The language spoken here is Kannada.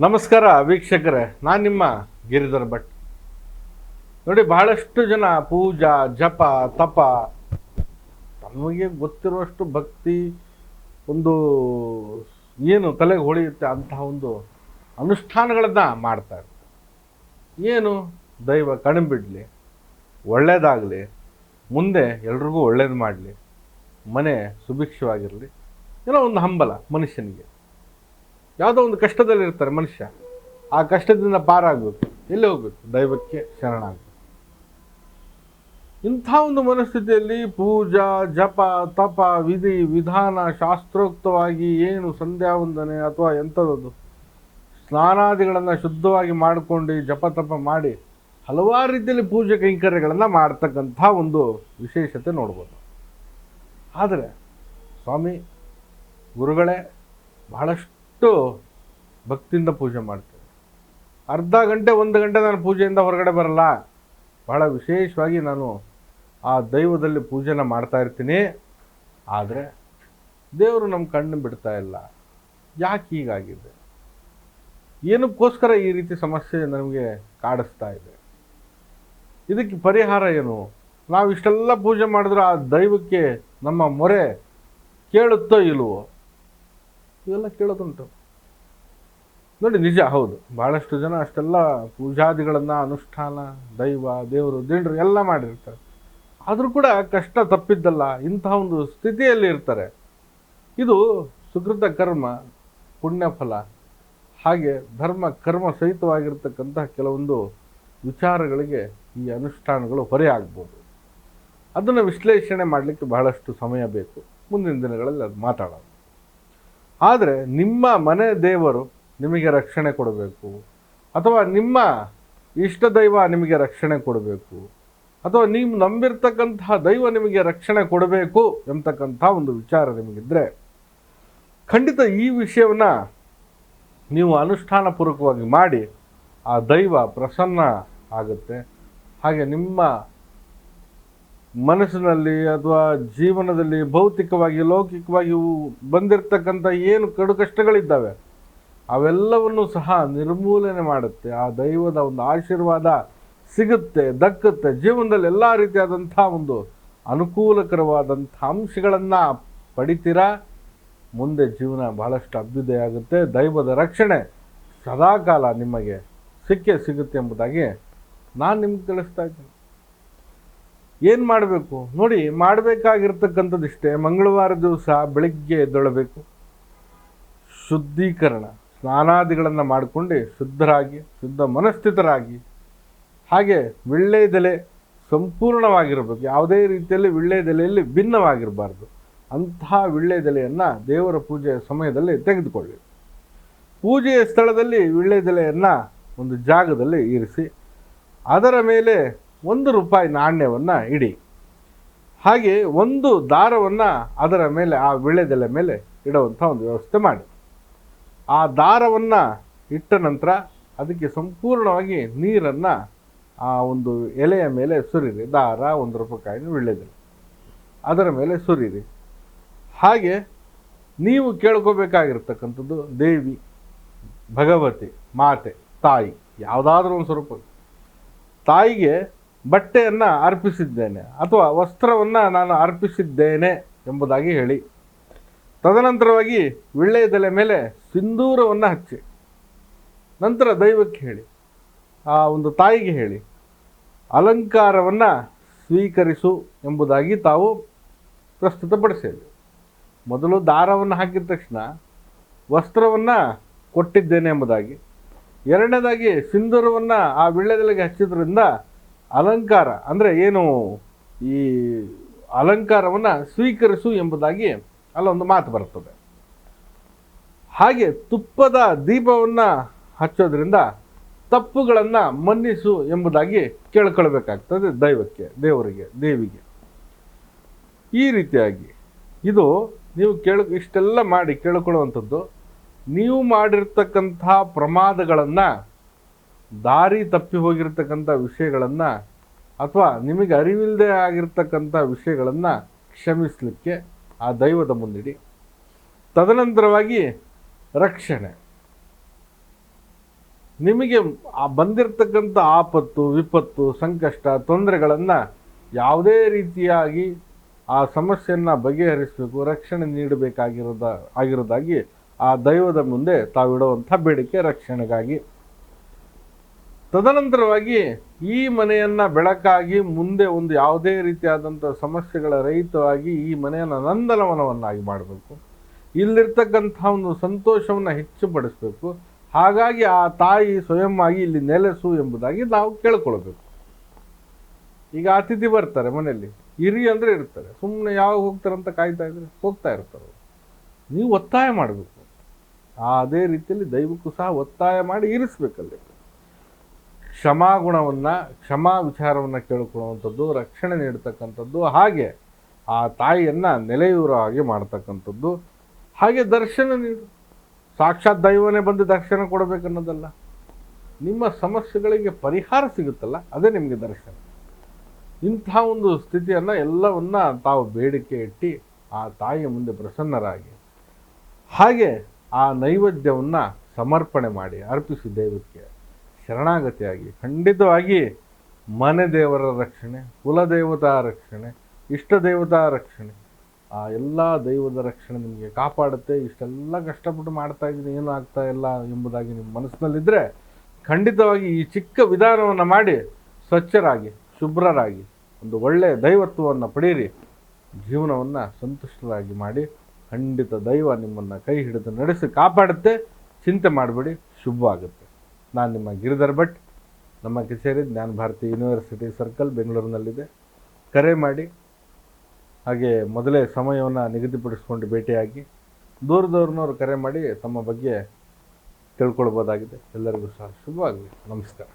ನಮಸ್ಕಾರ ವೀಕ್ಷಕರೇ, ನಾನು ನಿಮ್ಮ ಗಿರಿಧರ್ ಭಟ್. ನೋಡಿ, ಬಹಳಷ್ಟು ಜನ ಪೂಜಾ, ಜಪ, ತಪ, ತಮಗೆ ಗೊತ್ತಿರುವಷ್ಟು ಭಕ್ತಿ ಒಂದು ಏನು ತಲೆಗೆ ಹೊಳೆಯುತ್ತೆ ಅಂತಹ ಒಂದು ಅನುಷ್ಠಾನಗಳನ್ನು ಮಾಡ್ತಾರೆ. ಏನು? ದೈವ ಕಣ್ಬಿಡಲಿ ಒಳ್ಳೆಯದಾಗಲಿ ಮುಂದೆ ಎಲ್ರಿಗೂ ಒಳ್ಳೇದು ಮಾಡಲಿ, ಮನೆ ಸುಭಿಕ್ಷವಾಗಿರಲಿ, ಏನೋ ಒಂದು ಹಂಬಲ ಮನುಷ್ಯನಿಗೆ. ಯಾವುದೋ ಒಂದು ಕಷ್ಟದಲ್ಲಿರ್ತಾರೆ ಮನುಷ್ಯ. ಆ ಕಷ್ಟದಿಂದ ಪಾರಾಗಬೇಕು ಎಲ್ಲಿ ಹೋಗ್ಬೇಕು ದೈವಕ್ಕೆ ಶರಣಾಗಬೇಕು ಇಂಥ ಒಂದು ಮನಸ್ಥಿತಿಯಲ್ಲಿ ಪೂಜಾ, ಜಪ, ತಪ, ವಿಧಿ, ವಿಧಾನ, ಶಾಸ್ತ್ರೋಕ್ತವಾಗಿ ಏನು ಸಂಧ್ಯಾ ವಂದನೆ ಅಥವಾ ಎಂಥದ್ದು ಸ್ನಾನಾದಿಗಳನ್ನು ಶುದ್ಧವಾಗಿ ಮಾಡಿಕೊಂಡು ಜಪ, ತಪ ಮಾಡಿ ಹಲವಾರು ರೀತಿಯಲ್ಲಿ ಪೂಜೆ ಕೈಂಕರ್ಯಗಳನ್ನು ಮಾಡ್ತಕ್ಕಂಥ ಒಂದು ವಿಶೇಷತೆ ನೋಡ್ಬೋದು. ಆದರೆ ಸ್ವಾಮಿ, ಗುರುಗಳೇ, ಬಹಳಷ್ಟು ಭಕ್ತಿಯಿಂದ ಪೂಜೆ ಮಾಡ್ತೇವೆ. ಅರ್ಧ ಗಂಟೆ, ಒಂದು ಗಂಟೆ ನಾನು ಪೂಜೆಯಿಂದ ಹೊರಗಡೆ ಬರಲ್ಲ. ಬಹಳ ವಿಶೇಷವಾಗಿ ನಾನು ಆ ದೈವದಲ್ಲಿ ಪೂಜೆನ ಮಾಡ್ತಾ ಇರ್ತೀನಿ. ಆದರೆ ದೇವರು ನಮ್ಮ ಕಣ್ಣು ಬಿಡ್ತಾ ಇಲ್ಲ. ಯಾಕೆ ಹೀಗಾಗಿದೆ? ಏನಕ್ಕೋಸ್ಕರ ಈ ರೀತಿ ಸಮಸ್ಯೆ ನಮಗೆ ಕಾಡಿಸ್ತಾ ಇದೆ? ಇದಕ್ಕೆ ಪರಿಹಾರ ಏನು? ನಾವು ಇಷ್ಟೆಲ್ಲ ಪೂಜೆ ಮಾಡಿದ್ರೆ ಆ ದೈವಕ್ಕೆ ನಮ್ಮ ಮೊರೆ ಕೇಳುತ್ತೋ ಇಲ್ವೋ? ಇವೆಲ್ಲ ಕೇಳೋದುಂಟು. ನೋಡಿ, ನಿಜ, ಹೌದು. ಭಾಳಷ್ಟು ಜನ ಅಷ್ಟೆಲ್ಲ ಪೂಜಾದಿಗಳನ್ನು, ಅನುಷ್ಠಾನ, ದೈವ, ದೇವರು ದಿಂಡ್ರು ಎಲ್ಲ ಮಾಡಿರ್ತಾರೆ. ಆದರೂ ಕೂಡ ಕಷ್ಟ ತಪ್ಪಿದ್ದಲ್ಲ, ಇಂತಹ ಒಂದು ಸ್ಥಿತಿಯಲ್ಲಿ ಇರ್ತಾರೆ. ಇದು ಸುಕೃತ ಕರ್ಮ ಪುಣ್ಯಫಲ ಹಾಗೆ ಧರ್ಮ, ಕರ್ಮ ಸಹಿತವಾಗಿರ್ತಕ್ಕಂತಹ ಕೆಲವೊಂದು ವಿಚಾರಗಳಿಗೆ ಈ ಅನುಷ್ಠಾನಗಳು ಹೊರೆಯಾಗ್ಬೋದು ಅದನ್ನು ವಿಶ್ಲೇಷಣೆ ಮಾಡಲಿಕ್ಕೆ ಬಹಳಷ್ಟು ಸಮಯ ಬೇಕು. ಮುಂದಿನ ದಿನಗಳಲ್ಲಿ ಅದು ಮಾತಾಡೋಣ. ಆದರೆ ನಿಮ್ಮ ಮನೆ ದೇವರು ನಿಮಗೆ ರಕ್ಷಣೆ ಕೊಡಬೇಕು. ಅಥವಾ ನಿಮ್ಮ ಇಷ್ಟ ದೈವ ನಿಮಗೆ ರಕ್ಷಣೆ ಕೊಡಬೇಕು. ಅಥವಾ ನೀವು ನಂಬಿರ್ತಕ್ಕಂತಹ ದೈವ ನಿಮಗೆ ರಕ್ಷಣೆ ಕೊಡಬೇಕು ಎಂಬತಕ್ಕಂಥ ಒಂದು ವಿಚಾರ ನಿಮಗಿದ್ದರೆ ಖಂಡಿತ ಈ ವಿಷಯವನ್ನು ನೀವು ಅನುಷ್ಠಾನಪೂರ್ವಕವಾಗಿ ಮಾಡಿ ಆ ದೈವ ಪ್ರಸನ್ನ ಆಗುತ್ತೆ. ಹಾಗೆ ನಿಮ್ಮ ಮನಸ್ಸಿನಲ್ಲಿ ಅಥವಾ ಜೀವನದಲ್ಲಿ ಭೌತಿಕವಾಗಿ, ಲೌಕಿಕವಾಗಿ ಬಂದಿರತಕ್ಕಂಥ ಏನು ಕಡು ಕಷ್ಟಗಳಿದ್ದಾವೆ ಅವೆಲ್ಲವನ್ನು ಸಹ ನಿರ್ಮೂಲನೆ ಮಾಡುತ್ತೆ. ಆ ದೈವದ ಒಂದು ಆಶೀರ್ವಾದ ಸಿಗುತ್ತೆ, ದಕ್ಕುತ್ತೆ. ಜೀವನದಲ್ಲಿ ಎಲ್ಲ ರೀತಿಯಾದಂಥ ಒಂದು ಅನುಕೂಲಕರವಾದಂಥ ಅಂಶಗಳನ್ನು ಪಡಿತೀರಾ? ಮುಂದೆ ಜೀವನ ಬಹಳಷ್ಟು ಅಭ್ಯುದಯ ಆಗುತ್ತೆ. ದೈವದ ರಕ್ಷಣೆ ಸದಾಕಾಲ ನಿಮಗೆ ಸಿಕ್ಕೇ ಸಿಗುತ್ತೆ ಎಂಬುದಾಗಿ ನಾನು ನಿಮ್ಗೆ ತಿಳಿಸ್ತಾ ಇದ್ದೀನಿ. ಏನು ಮಾಡಬೇಕು? ನೋಡಿ ಮಾಡಬೇಕಾಗಿರ್ತಕ್ಕಂಥದ್ದಿಷ್ಟೇ ಮಂಗಳವಾರ ದಿವಸ ಬೆಳಗ್ಗೆ ಎದ್ದೊಳಬೇಕು. ಶುದ್ಧೀಕರಣ. ಸ್ನಾನಾದಿಗಳನ್ನು ಮಾಡಿಕೊಂಡು ಶುದ್ಧರಾಗಿ, ಶುದ್ಧ ಮನಸ್ಥಿತರಾಗಿ. ಹಾಗೆ ವಿಳ್ಳೆದೆಲೆ ಸಂಪೂರ್ಣವಾಗಿರಬೇಕು. ಯಾವುದೇ ರೀತಿಯಲ್ಲಿ ವಿಳ್ಳೆದೆಲೆಯಲ್ಲಿ ಭಿನ್ನವಾಗಿರಬಾರ್ದು. ಅಂತಹ ವಿಳ್ಳೆದೆಲೆಯನ್ನು ದೇವರ ಪೂಜೆಯ ಸಮಯದಲ್ಲಿ ತೆಗೆದುಕೊಳ್ಳಿ. ಪೂಜೆಯ ಸ್ಥಳದಲ್ಲಿ ವಿಳ್ಳೆದೆಲೆಯನ್ನು ಒಂದು ಜಾಗದಲ್ಲಿ ಇರಿಸಿ, ಅದರ ಮೇಲೆ ಒಂದು ರೂಪಾಯಿ ನಾಣ್ಯವನ್ನು ಇಡಿ. ಹಾಗೆ ಒಂದು ದಾರವನ್ನು ಅದರ ಮೇಲೆ, ಆ ವಿಳೆದೆಲೆ ಮೇಲೆ ಇಡುವಂಥ ಒಂದು ವ್ಯವಸ್ಥೆ ಮಾಡಿ. ಆ ದಾರವನ್ನು ಇಟ್ಟ ನಂತರ ಅದಕ್ಕೆ ಸಂಪೂರ್ಣವಾಗಿ ನೀರನ್ನು ಆ ಒಂದು ಎಲೆಯ ಮೇಲೆ ಸುರಿರಿ. ದಾರ, ಒಂದು ರೂಪಾಯಿ ವಿಳೆದೆಲೆ. ಅದರ ಮೇಲೆ ಸುರಿರಿ. ಹಾಗೆ ನೀವು ಕೇಳ್ಕೋಬೇಕಾಗಿರ್ತಕ್ಕಂಥದ್ದು ದೇವಿ, ಭಗವತಿ, ಮಾತೆ, ತಾಯಿ, ಯಾವುದಾದ್ರೂ ಒಂದು ಸ್ವರೂಪ. ತಾಯಿಗೆ ಬಟ್ಟೆಯನ್ನು ಅರ್ಪಿಸಿದ್ದೇನೆ ಅಥವಾ ವಸ್ತ್ರವನ್ನು ನಾನು ಅರ್ಪಿಸಿದ್ದೇನೆ ಎಂಬುದಾಗಿ ಹೇಳಿ. ತದನಂತರವಾಗಿ ವಿಳ್ಳೆಯದೆಲೆ ಮೇಲೆ ಸಿಂಧೂರವನ್ನು ಹಚ್ಚಿ. ನಂತರ ದೈವಕ್ಕೆ ಹೇಳಿ. ಆ ಒಂದು ತಾಯಿಗೆ ಹೇಳಿ. ಅಲಂಕಾರವನ್ನು ಸ್ವೀಕರಿಸು ಎಂಬುದಾಗಿ ತಾವು ಪ್ರಸ್ತುತಪಡಿಸಿದೆ ಮೊದಲು ದಾರವನ್ನು ಹಾಕಿದ ತಕ್ಷಣ ವಸ್ತ್ರವನ್ನು ಕೊಟ್ಟಿದ್ದೇನೆ ಎಂಬುದಾಗಿ. ಎರಡನೇದಾಗಿ ಸಿಂಧೂರವನ್ನು ಆ ವಿಳ್ಳೆದೆಲೆಗೆ ಹಚ್ಚಿದ್ರಿಂದ ಅಲಂಕಾರ, ಅಂದರೆ ಏನು ಈ ಅಲಂಕಾರವನ್ನು ಸ್ವೀಕರಿಸು ಎಂಬುದಾಗಿ ಅಲ್ಲೊಂದು ಮಾತು ಬರ್ತದೆ. ಹಾಗೆ ತುಪ್ಪದ ದೀಪವನ್ನು ಹಚ್ಚೋದ್ರಿಂದ ತಪ್ಪುಗಳನ್ನು ಮನ್ನಿಸು ಎಂಬುದಾಗಿ ಕೇಳ್ಕೊಳ್ಬೇಕಾಗ್ತದೆ ದೈವಕ್ಕೆ, ದೇವರಿಗೆ, ದೇವಿಗೆ. ಈ ರೀತಿಯಾಗಿ ಇದು ನೀವು ಕೇಳ, ಇಷ್ಟೆಲ್ಲ ಮಾಡಿ ಕೇಳ್ಕೊಳ್ಳುವಂಥದ್ದು, ನೀವು ಮಾಡಿರ್ತಕ್ಕಂಥ ಪ್ರಮಾದಗಳನ್ನು ದಾರಿ ತಪ್ಪಿ ಹೋಗಿರ್ತಕ್ಕಂಥ ವಿಷಯಗಳನ್ನು ಅಥವಾ ನಿಮಗೆ ಅರಿವಿಲ್ಲದೆ ಆಗಿರ್ತಕ್ಕಂಥ ವಿಷಯಗಳನ್ನು ಕ್ಷಮಿಸಲಿಕ್ಕೆ ಆ ದೈವದ ಮುಂದಿಡಿ. ತದನಂತರವಾಗಿ ರಕ್ಷಣೆ. ನಿಮಗೆ ಆ ಬಂದಿರತಕ್ಕಂಥ ಆಪತ್ತು, ವಿಪತ್ತು, ಸಂಕಷ್ಟ, ತೊಂದರೆಗಳನ್ನು ಯಾವುದೇ ರೀತಿಯಾಗಿ ಆ ಸಮಸ್ಯೆಯನ್ನು ಬಗೆಹರಿಸಬೇಕು, ರಕ್ಷಣೆ ನೀಡಬೇಕಾಗಿರೋದ, ಆಗಿರೋದಾಗಿ ಆ ದೈವದ ಮುಂದೆ ತಾವಿಡುವಂಥ ಬೇಡಿಕೆ ರಕ್ಷಣೆಗಾಗಿ. ತದನಂತರವಾಗಿ ಈ ಮನೆಯನ್ನು ಬೆಳಕಾಗಿ ಮುಂದೆ ಒಂದು ಯಾವುದೇ ರೀತಿಯಾದಂಥ ಸಮಸ್ಯೆಗಳ ರಹಿತವಾಗಿ ಈ ಮನೆಯನ್ನು ನಂದನವನವನ್ನಾಗಿ ಮಾಡಬೇಕು. ಇಲ್ಲಿರ್ತಕ್ಕಂಥ ಒಂದು ಸಂತೋಷವನ್ನು ಹೆಚ್ಚುಪಡಿಸಬೇಕು. ಹಾಗಾಗಿ ಆ ತಾಯಿ ಸ್ವಯಂ ಆಗಿ ಇಲ್ಲಿ ನೆಲೆಸು ಎಂಬುದಾಗಿ ನಾವು ಕೇಳ್ಕೊಳ್ಬೇಕು. ಈಗ ಅತಿಥಿ ಬರ್ತಾರೆ ಮನೆಯಲ್ಲಿ. ಇರಿ ಅಂದರೆ ಇರ್ತಾರೆ. ಸುಮ್ಮನೆ ಯಾವಾಗ ಹೋಗ್ತಾರೆ ಅಂತ ಕಾಯ್ತಾ ಇದ್ರೆ ಹೋಗ್ತಾ ಇರ್ತಾರೆ. ನೀವು ಒತ್ತಾಯ ಮಾಡಬೇಕು. ಅದೇ ರೀತಿಯಲ್ಲಿ ದೈವಕ್ಕೂ ಸಹ ಒತ್ತಾಯ ಮಾಡಿ ಇರಿಸ್ಬೇಕಲ್ಲಿ. ಕ್ಷಮಾಗುಣವನ್ನು ಕ್ಷಮಾ ವಿಚಾರವನ್ನು ಕೇಳಿಕೊಳ್ಳುವಂಥದ್ದು, ರಕ್ಷಣೆ ನೀಡ್ತಕ್ಕಂಥದ್ದು, ಹಾಗೆ ಆ ತಾಯಿಯನ್ನು ನೆಲೆಯೂರಾಗಿ ಹಾಗೆ ಮಾಡ್ತಕ್ಕಂಥದ್ದು. ಹಾಗೆ ದರ್ಶನ ನೀಡು. ಸಾಕ್ಷಾತ್ ದೈವನೇ ಬಂದು ದರ್ಶನ ಕೊಡಬೇಕನ್ನೋದಲ್ಲ. ನಿಮ್ಮ ಸಮಸ್ಯೆಗಳಿಗೆ ಪರಿಹಾರ ಸಿಗುತ್ತಲ್ಲ, ಅದೇ ನಿಮಗೆ ದರ್ಶನ. ಇಂಥ ಒಂದು ಸ್ಥಿತಿಯನ್ನು ಎಲ್ಲವನ್ನ ತಾವು ಬೇಡಿಕೆ ಇಟ್ಟು ಆ ತಾಯಿಯ ಮುಂದೆ ಪ್ರಸನ್ನರಾಗಿ, ಹಾಗೆ ಆ ನೈವೇದ್ಯವನ್ನು ಸಮರ್ಪಣೆ ಮಾಡಿ, ಅರ್ಪಿಸಿ ದೈವಕ್ಕೆ ಶರಣಾಗತಿಯಾಗಿ, ಖಂಡಿತವಾಗಿ ಮನೆ ದೇವರ ರಕ್ಷಣೆ, ಕುಲದೇವತಾ ರಕ್ಷಣೆ, ಇಷ್ಟ ದೇವತಾ ರಕ್ಷಣೆ, ಆ ಎಲ್ಲ ದೈವದ ರಕ್ಷಣೆ ನಿಮಗೆ ಕಾಪಾಡುತ್ತೆ. ಇಷ್ಟೆಲ್ಲ ಕಷ್ಟಪಟ್ಟು ಮಾಡ್ತಾ ಇದ್ದೀನಿ, ಏನೂ ಆಗ್ತಾ ಇಲ್ಲ ಎಂಬುದಾಗಿ ನಿಮ್ಮ ಮನಸ್ಸಿನಲ್ಲಿದ್ದರೆ ಖಂಡಿತವಾಗಿ ಈ ಚಿಕ್ಕ ವಿಧಾನವನ್ನು ಮಾಡಿ ಸ್ವಚ್ಛರಾಗಿ, ಶುಭ್ರರಾಗಿ, ಒಂದು ಒಳ್ಳೆಯ ದೈವತ್ವವನ್ನು ಪಡೀರಿ ಜೀವನವನ್ನು ಸಂತುಷ್ಟರಾಗಿ ಮಾಡಿ, ಖಂಡಿತ ದೈವ ನಿಮ್ಮನ್ನು ಕೈ ಹಿಡಿದು ನಡೆಸಿ ಕಾಪಾಡುತ್ತೆ. ಚಿಂತೆ ಮಾಡಬೇಡಿ, ಶುಭವಾಗುತ್ತೆ. ನಾನು ನಿಮ್ಮ ಗಿರಿಧರ್ ಭಟ್. ನಮ್ಮ ಕಚೇರಿ ಜ್ಞಾನ ಭಾರತಿ ಯೂನಿವರ್ಸಿಟಿ ಸರ್ಕಲ್ ಬೆಂಗಳೂರಿನಲ್ಲಿದೆ. ಕರೆ ಮಾಡಿ, ಹಾಗೆ ಮೊದಲೇ ಸಮಯವನ್ನು ನಿಗದಿಪಡಿಸ್ಕೊಂಡು ಭೇಟಿಯಾಗಿ ದೂರದವ್ರನ್ನವ್ರು ಕರೆ ಮಾಡಿ ತಮ್ಮ ಬಗ್ಗೆ ತಿಳ್ಕೊಳ್ಬೋದಾಗಿದೆ. ಎಲ್ಲರಿಗೂ ಸಹ ಶುಭವಾಗಲಿ. ನಮಸ್ಕಾರ.